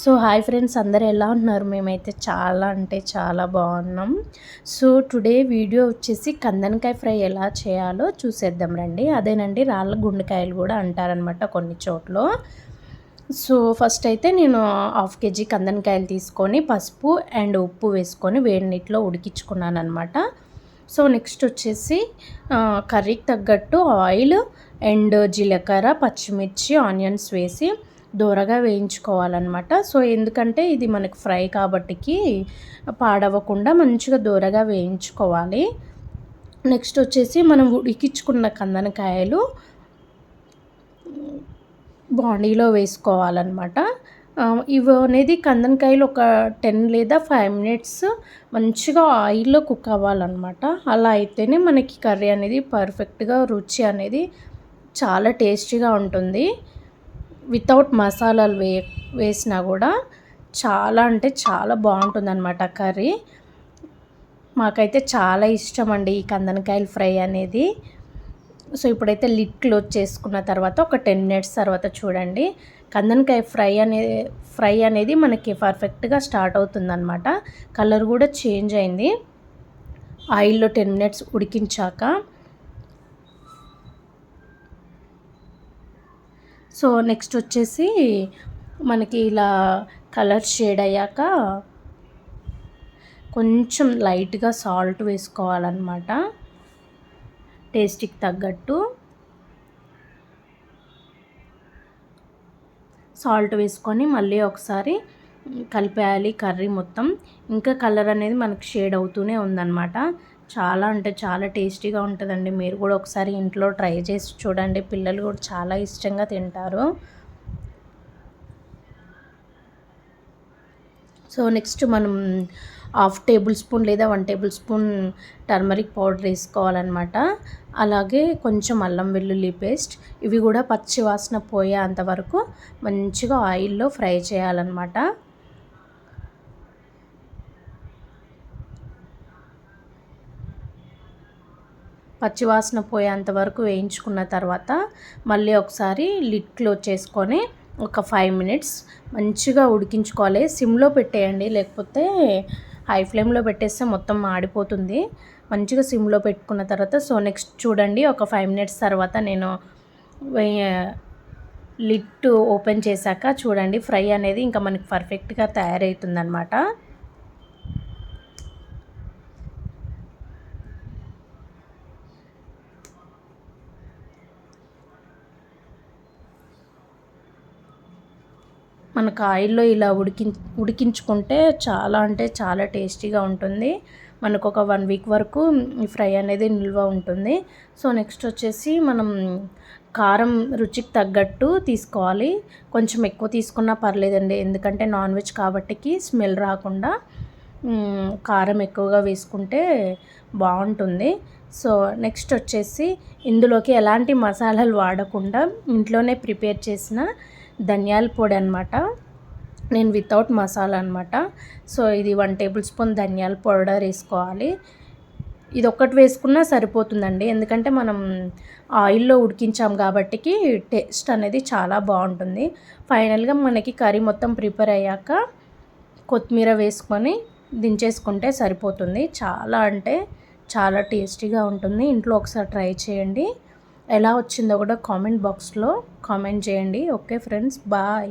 So hi friends అందరు ఎలా ఉన్నారు? మేమైతే చాలా అంటే చాలా బాగున్నాం. సో టుడే వీడియో వచ్చేసి కందనకాయ ఫ్రై ఎలా చేయాలో చూసేద్దాం రండి. అదేనండి రాళ్ళ గుండెకాయలు కూడా అంటారనమాట కొన్ని చోట్ల. సో ఫస్ట్ అయితే నేను హాఫ్ కేజీ కందనకాయలు తీసుకొని పసుపు అండ్ ఉప్పు వేసుకొని వేడి నీటిలో ఉడికించుకున్నాను అనమాట సో నెక్స్ట్ వచ్చేసి కర్రీకి తగ్గట్టు ఆయిల్ అండ్ జీలకర్ర పచ్చిమిర్చి ఆనియన్స్ వేసి దూరగా వేయించుకోవాలన్నమాట. సో ఎందుకంటే ఇది మనకు ఫ్రై కాబట్టికి పాడవకుండా మంచిగా దూరగా వేయించుకోవాలి. నెక్స్ట్ వచ్చేసి మనం ఉడికించుకున్న కందనకాయలు బాండీలో వేసుకోవాలన్నమాట. ఇవి అనేది కందనకాయలు ఒక టెన్ లేదా ఫైవ్ మినిట్స్ మంచిగా ఆయిల్లో కుక్ అవ్వాలన్నమాట. అలా అయితేనే మనకి కర్రీ అనేది పర్ఫెక్ట్గా రుచి అనేది చాలా టేస్టీగా ఉంటుంది. వితౌట్ మసాలాలు వే వేసినా కూడా చాలా అంటే చాలా బాగుంటుంది అనమాట కర్రీ. మాకైతే చాలా ఇష్టం అండి ఈ కందనకాయల ఫ్రై అనేది. సో ఇప్పుడైతే లిడ్ క్లోజ్ చేసుకున్న తర్వాత ఒక టెన్ మినిట్స్ తర్వాత చూడండి. కందనకాయ ఫ్రై అనే ఫ్రై అనేది మనకి పర్ఫెక్ట్గా స్టార్ట్ అవుతుందన్నమాట. కలర్ కూడా చేంజ్ అయింది. ఆయిల్లో టెన్ మినిట్స్ ఉడికించాక సో నెక్స్ట్ వచ్చేసి మనకి ఇలా కలర్ షేడ్ అయ్యాక కొంచెం లైట్గా సాల్ట్ వేసుకోవాలన్నమాట. టేస్ట్కి తగ్గట్టు. సాల్ట్ వేసుకొని మళ్ళీ ఒకసారి కలిపేయాలి కర్రీ మొత్తం. ఇంకా కలర్ అనేది మనకి షేడ్ అవుతూనే ఉందన్నమాట. చాలా అంటే చాలా టేస్టీగా ఉంటుందండి. మీరు కూడా ఒకసారి ఇంట్లో ట్రై చేసి చూడండి. పిల్లలు కూడా చాలా ఇష్టంగా తింటారు. సో నెక్స్ట్ మనం హాఫ్ టేబుల్ స్పూన్ లేదా one tablespoon turmeric powder వేసుకోవాలన్నమాట. అలాగే కొంచెం అల్లం వెల్లుల్లి పేస్ట్. ఇవి కూడా పచ్చి వాసన పోయే అంతవరకు మంచిగా ఆయిల్లో ఫ్రై చేయాలన్నమాట. పచ్చివాసన పోయేంత వరకు వేయించుకున్న తర్వాత మళ్ళీ ఒకసారి లిడ్ క్లోజ్ చేసుకొని ఒక ఫైవ్ మినిట్స్ మంచిగా ఉడికించుకోవాలి. సిమ్లో పెట్టేయండి లేకపోతే హై ఫ్లేమ్లో పెట్టేస్తే మొత్తం మాడిపోతుంది. మంచిగా సిమ్లో పెట్టుకున్న తర్వాత సో నెక్స్ట్ చూడండి ఒక ఫైవ్ మినిట్స్ తర్వాత నేను లిట్ ఓపెన్ చేశాక చూడండి ఫ్రై అనేది ఇంకా మనకి పర్ఫెక్ట్గా తయారవుతుందనమాట మనకు ఆయిల్లో ఇలా ఉడికి ఉడికించుకుంటే చాలా అంటే చాలా టేస్టీగా ఉంటుంది. మనకు ఒక వన్ వీక్ వరకు ఈ ఫ్రై అనేది నిల్వ ఉంటుంది. సో నెక్స్ట్ వచ్చేసి మనం కారం రుచికి తగ్గట్టు తీసుకోవాలి. కొంచెం ఎక్కువ తీసుకున్నా పర్లేదండి. ఎందుకంటే నాన్ వెజ్ కాబట్టికి స్మెల్ రాకుండా కారం ఎక్కువగా వేసుకుంటే బాగుంటుంది. సో నెక్స్ట్ వచ్చేసి ఇందులోకి ఎలాంటి మసాలాలు వాడకుండా ఇంట్లోనే ప్రిపేర్ చేసిన ధనియాల పొడి అనమాట నేను వితౌట్ మసాలా అనమాట సో ఇది వన్ టేబుల్ స్పూన్ ధనియాల పౌడర్ వేసుకోవాలి. ఇది ఒక్కటి వేసుకున్నా సరిపోతుందండి. ఎందుకంటే మనం ఆయిల్లో ఉడికించాం కాబట్టికి టేస్ట్ అనేది చాలా బాగుంటుంది. ఫైనల్గా మనకి కర్రీ మొత్తం ప్రిపేర్ అయ్యాక కొత్తిమీర వేసుకొని దించేసుకుంటే సరిపోతుంది. చాలా అంటే చాలా టేస్టీగా ఉంటుంది. ఇంట్లో ఒకసారి ట్రై చేయండి. ఎలా వచ్చిందో కూడా కామెంట్ బాక్స్లో కామెంట్ చేయండి. Okay friends bye.